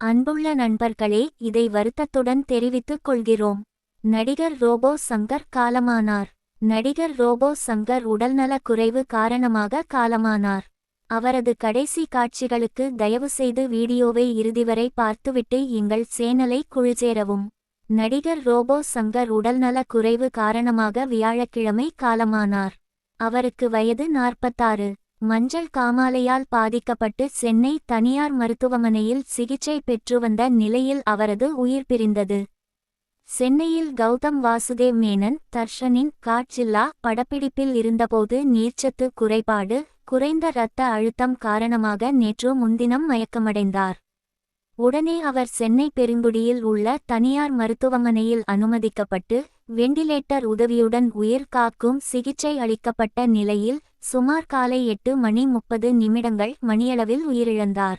அன்புள்ள நண்பர்களே இதை வருத்தத்துடன் தெரிவித்துக் கொள்கிறோம். நடிகர் ரோபோ சங்கர் காலமானார். நடிகர் ரோபோ சங்கர் உடல்நலக் குறைவு காரணமாக காலமானார். அவரது கடைசி காட்சிகளுக்கு தயவுசெய்து வீடியோவை இறுதிவரை பார்த்துவிட்டு எங்கள் சேனலை குழுச்சேரவும் நடிகர் ரோபோ சங்கர் உடல்நலக் குறைவு காரணமாக வியாழக்கிழமை காலமானார். அவருக்கு வயது நாற்பத்தாறு. மஞ்சள் காமாலையால் பாதிக்கப்பட்டு சென்னை தனியார் மருத்துவமனையில் சிகிச்சை பெற்று வந்த நிலையில் அவரது உயிர் பிரிந்தது. சென்னையில் கௌதம் வாசுதேவ் மேனன் தர்ஷனின் காட்சில்லா படப்பிடிப்பில் இருந்தபோது நீர்ச்சத்து குறைபாடு குறைந்த இரத்த அழுத்தம் காரணமாக நேற்று முன்தினம் மயக்கமடைந்தார். உடனே அவர் சென்னை பெருங்குடியில் உள்ள தனியார் மருத்துவமனையில் அனுமதிக்கப்பட்டு வெண்டிலேட்டர் உதவியுடன் உயிர் காக்கும் சிகிச்சை அளிக்கப்பட்ட நிலையில் சுமார் காலை எட்டு மணி முப்பது நிமிடங்கள் மணியளவில் உயிரிழந்தார்.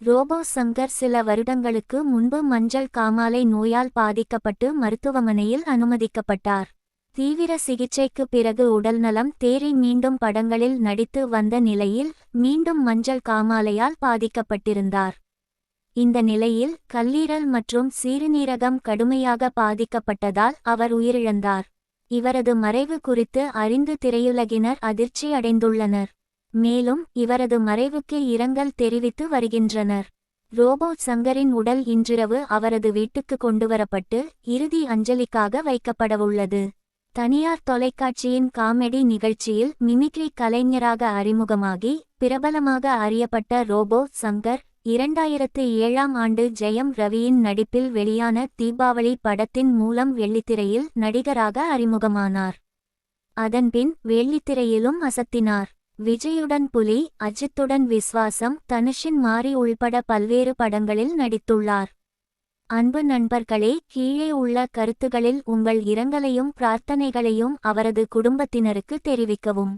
ரோபோ சங்கர் சில வருடங்களுக்கு முன்பு மஞ்சள் காமாலை நோயால் பாதிக்கப்பட்டு மருத்துவமனையில் அனுமதிக்கப்பட்டார். தீவிர சிகிச்சைக்கு பிறகு உடல்நலம் தேறி மீண்டும் படங்களில் நடித்து வந்த நிலையில் மீண்டும் மஞ்சள் காமாலையால் பாதிக்கப்பட்டிருந்தார். இந்த நிலையில் கல்லீரல் மற்றும் சிறுநீரகம் கடுமையாக பாதிக்கப்பட்டதால் அவர் உயிரிழந்தார். இவரது மறைவு குறித்து அறிந்து திரையுலகினர் அதிர்ச்சி அடைந்துள்ளனர். மேலும் இவரது மறைவுக்கு இரங்கல் தெரிவித்து வருகின்றனர். ரோபோ சங்கரின் உடல் இன்றிரவு அவரது வீட்டுக்கு கொண்டுவரப்பட்டு இறுதி அஞ்சலிக்காக வைக்கப்படவுள்ளது. தனியார் தொலைக்காட்சியின் காமெடி நிகழ்ச்சியில் மிமிக்ரி கலைஞராக அறிமுகமாகி பிரபலமாக அறியப்பட்ட ரோபோ சங்கர் இரண்டாயிரத்து ஏழாம் ஆண்டு ஜெயம் ரவியின் நடிப்பில் வெளியான தீபாவளி படத்தின் மூலம் வெள்ளித்திரையில் நடிகராக அறிமுகமானார். அதன்பின் வெள்ளித்திரையிலும் அசத்தினார். விஜயுடன் புலி அஜித்துடன் விஸ்வாசம் தனுஷின் மாறி உள்பட பல்வேறு படங்களில் நடித்துள்ளார். அன்பு நண்பர்களே கீழே உள்ள கருத்துகளில் உங்கள் இரங்கலையும் பிரார்த்தனைகளையும் அவரது குடும்பத்தினருக்கு தெரிவிக்கவும்.